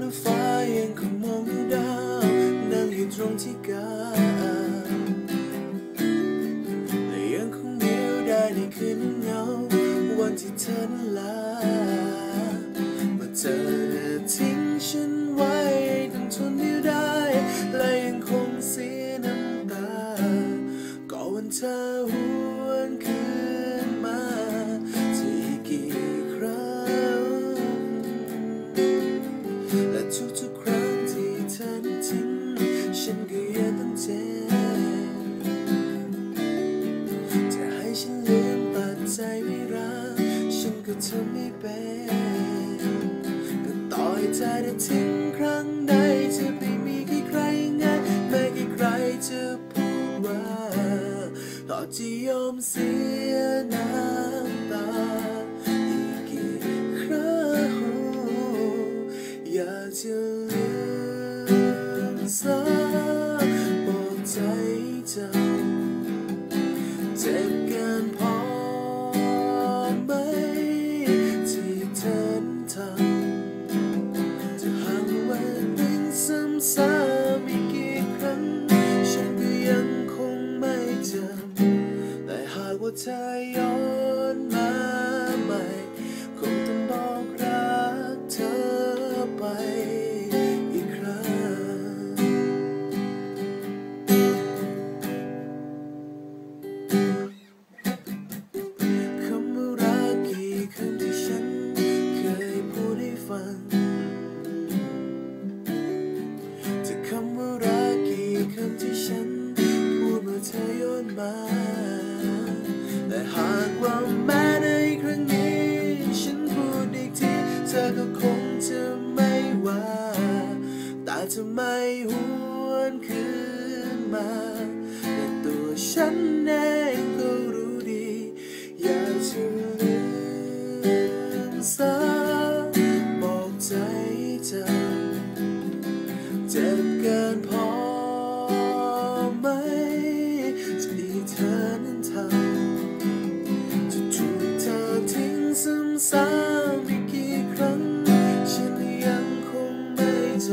นฟ้ายังคงมองดูดาวนั่งอยู่ตรงที่กาและยังคงมิวได้ในคืนเงา วันที่เธอลาเมื่อเธอทิ้งฉันไว้ต้องทนไม่ได้และยังคงเสียน้ำตาก็วันเธอหวนคืน ทุกๆครั้งที่เธอนั้นทิ้งฉันก็ยังต้องเจ็บจะให้ฉันลืมตัดใจไม่รักฉันก็ทำไม่เป็นก็ต่อให้เธอได้ทิ้งครั้งใดจะไปมีใครใครไงไม่กี่ใครจะพูดว่าต่อจะยอมเสียน้ำ ไม่จำแต่ มาแต่ตัวฉันเองก็รู้ดี อย่ากจะลืมสักบอกใจเธอเจ็บเกินพอไหมที่เธอนั้นทำจะถูกเธอทิ้งซ้ำๆอีกกี่ครั้ง ฉันยังคงไม่จ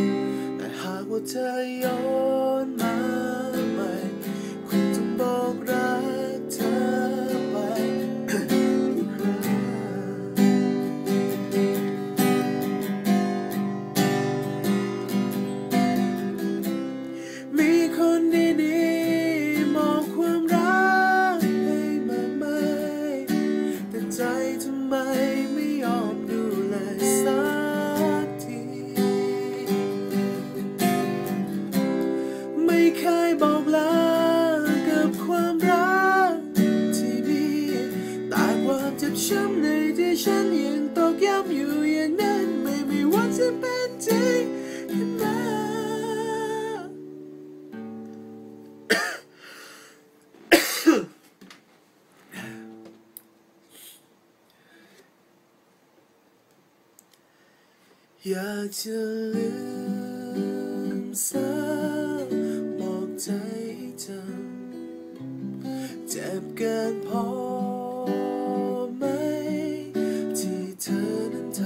ำแต่หากว่าเธอยอม บอกลากับความรักที่มีแต่ความเจ็บช้ำในที่ฉันยังตอกย้ำอยู่อย่างนั้นไม่มีวันจะเป็นจริงขึ้นมา อยากจะลืมสัก เจ็บเกินพอไหม ที่เธอนั้นท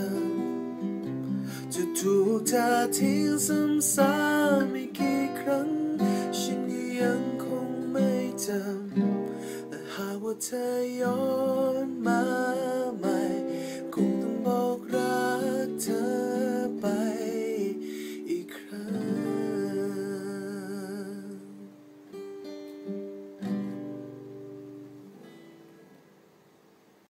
ำจะถูกเธอทิ้งซ้ำๆไม่กี่ครั้ง ฉันก็ยังคงไม่จำแต่หากว่าเธอย้อนมา